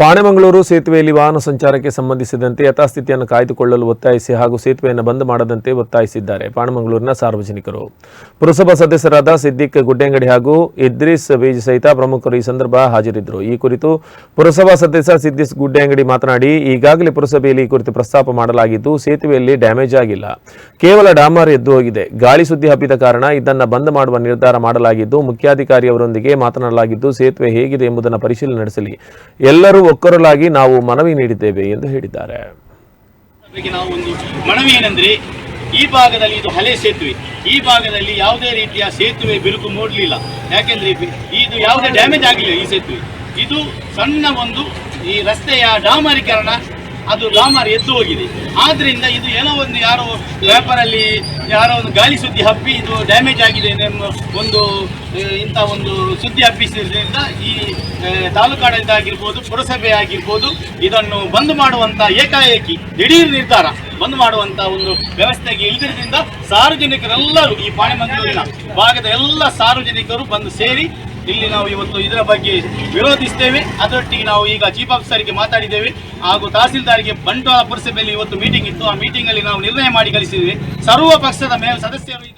ಪಾಣೆಮಂಗಳೂರು ಸೇತುವೆಯಲ್ಲಿ ವಾಹನ ಸಂಚಾರಕ್ಕೆ ಸಂಬಂಧಿಸಿದಂತೆ ಯಥಾಸ್ಥಿತಿಯನ್ನು ಕಾಯ್ದುಕೊಳ್ಳಲು ಒತ್ತಾಯಿಸಿ ಹಾಗೂ ಸೇತುವೆಯನ್ನು ಬಂದ್ ಮಾಡದಂತೆ ಒತ್ತಾಯಿಸಿದ್ದಾರೆ ಪಾಣೆಮಂಗಳೂರಿನ ಸಾರ್ವಜನಿಕರು. ಪುರಸಭಾ ಸದಸ್ಯರಾದ ಸಿದ್ದಿಕ್ ಗುಡ್ಡೆಂಗಡಿ ಹಾಗೂ ಇದ್ರಿಸ್ ಬೀಜ್ ಸಹಿತ ಪ್ರಮುಖರು ಈ ಸಂದರ್ಭ ಹಾಜರಿದ್ದರು. ಈ ಕುರಿತು ಪುರಸಭಾ ಸದಸ್ಯ ಸಿದ್ದಿಸ್ ಗುಡ್ಡೆಂಗಡಿ ಮಾತನಾಡಿ, ಈಗಾಗಲೇ ಪುರಸಭೆಯಲ್ಲಿ ಈ ಕುರಿತು ಪ್ರಸ್ತಾಪ ಮಾಡಲಾಗಿದ್ದು, ಸೇತುವೆಯಲ್ಲಿ ಡ್ಯಾಮೇಜ್ ಆಗಿಲ್ಲ. ಕೇವಲ ಡಾಮರ್ ಎದ್ದು ಹೋಗಿದೆ. ಗಾಳಿ ಸುದ್ದಿ ಹಬ್ಬಿದ ಕಾರಣ ಇದನ್ನು ಬಂದ್ ಮಾಡುವ ನಿರ್ಧಾರ ಮಾಡಲಾಗಿದ್ದು, ಮುಖ್ಯಾಧಿಕಾರಿಯವರೊಂದಿಗೆ ಮಾತನಾಡಲಾಗಿದ್ದು, ಸೇತುವೆ ಹೇಗಿದೆ ಎಂಬುದನ್ನು ಪರಿಶೀಲನೆ ನಡೆಸಲಿ. ಎಲ್ಲರೂ ಒಕ್ಕೊರಲಾಗಿ ನಾವು ಮನವಿ ನೀಡಿದ್ದೇವೆ ಎಂದು ಹೇಳಿದ್ದಾರೆ. ನಾವು ಒಂದು ಮನವಿ ಏನಂದ್ರೆ, ಈ ಭಾಗದಲ್ಲಿ ಇದು ಹಳೆ ಸೇತುವೆ. ಈ ಭಾಗದಲ್ಲಿ ಯಾವುದೇ ರೀತಿಯ ಸೇತುವೆ ಬಿರುಕು ಮೂಡಲಿಲ್ಲ. ಯಾಕೆಂದ್ರೆ ಇದು ಯಾವುದೇ ಡ್ಯಾಮೇಜ್ ಆಗಲಿಲ್ಲ ಈ ಸೇತುವೆ. ಇದು ಸಣ್ಣ ಒಂದು ಈ ರಸ್ತೆಯ ಡಾಮರೀಕರಣ ಅದು ಡಾಮರ್ ಎದ್ದು ಹೋಗಿದೆ. ಆದ್ರಿಂದ ಇದು ಏನೋ ಒಂದು ಯಾರೋ ವ್ಯಾಪಾರಲ್ಲಿ ಯಾರೋ ಒಂದು ಗಾಳಿ ಸುದ್ದಿ ಹಬ್ಬಿ ಇದು ಡ್ಯಾಮೇಜ್ ಆಗಿದೆ ಒಂದು ಇಂಥ ಒಂದು ಸುದ್ದಿ ಹಬ್ಬಿಸಿದ್ರಿಂದ ಈ ತಾಲೂಕಾಡಳಿತ ಆಗಿರ್ಬೋದು ಪುರಸಭೆ ಆಗಿರ್ಬೋದು, ಇದನ್ನು ಬಂದ್ ಮಾಡುವಂತ ಏಕಾಏಕಿ, ದಿಢೀರ್ ನಿರ್ಧಾರ ಬಂದ್ ಮಾಡುವಂತ ಒಂದು ವ್ಯವಸ್ಥೆಗೆ ಇಲ್ದಿರದಿಂದ ಸಾರ್ವಜನಿಕರೆಲ್ಲರೂ ಈ ಪಾಣೆಮಂಗಳೂರಿನ ಭಾಗದ ಎಲ್ಲ ಸಾರ್ವಜನಿಕರು ಬಂದು ಸೇರಿ ಇಲ್ಲಿ ನಾವು ಇವತ್ತು ಇದರ ಬಗ್ಗೆ ವಿರೋಧಿಸ್ತೇವೆ. ಅದರೊಟ್ಟಿಗೆ ನಾವು ಈಗ ಚೀಫ್ ಆಫೀಸರ್ಗೆ ಮಾತಾಡಿದ್ದೇವೆ. ಹಾಗೂ ತಹಸೀಲ್ದಾರ್ಗೆ ಬಂಟ್ವಾಳ ಪುರಸಭೆಯಲ್ಲಿ ಇವತ್ತು ಮೀಟಿಂಗ್ ಇತ್ತು. ಆ ಮೀಟಿಂಗ್ ಅಲ್ಲಿ ನಾವು ನಿರ್ಣಯ ಮಾಡಿ ಕಳಿಸಿದ್ದೇವೆ ಸರ್ವ ಪಕ್ಷದ ಮೇಲೆ ಸದಸ್ಯರು